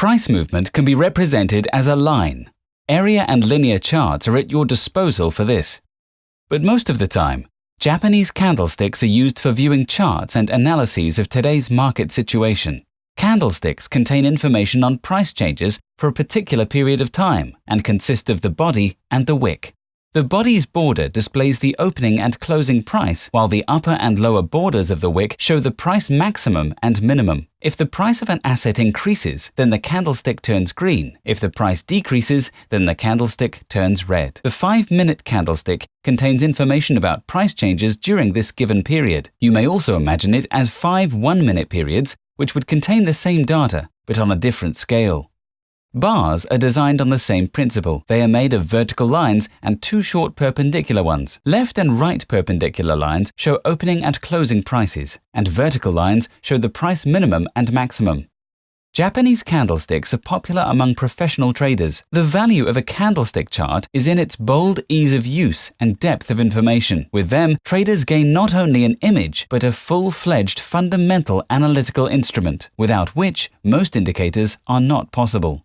Price movement can be represented as a line. Area and linear charts are at your disposal for this. But most of the time, Japanese candlesticks are used for viewing charts and analyses of today's market situation. Candlesticks contain information on price changes for a particular period of time and consist of the body and the wick. The body's border displays the opening and closing price, while the upper and lower borders of the wick show the price maximum and minimum. If the price of an asset increases, then the candlestick turns green. If the price decreases, then the candlestick turns red. The 5 minute candlestick contains information about price changes during this given period. You may also imagine it as 5 1 minute periods, which would contain the same data, but on a different scale. Bars are designed on the same principle. They are made of vertical lines and two short perpendicular ones. Left and right perpendicular lines show opening and closing prices, and vertical lines show the price minimum and maximum. Japanese candlesticks are popular among professional traders. The value of a candlestick chart is in its bold ease of use and depth of information. With them, traders gain not only an image, but a full-fledged fundamental analytical instrument, without which most indicators are not possible.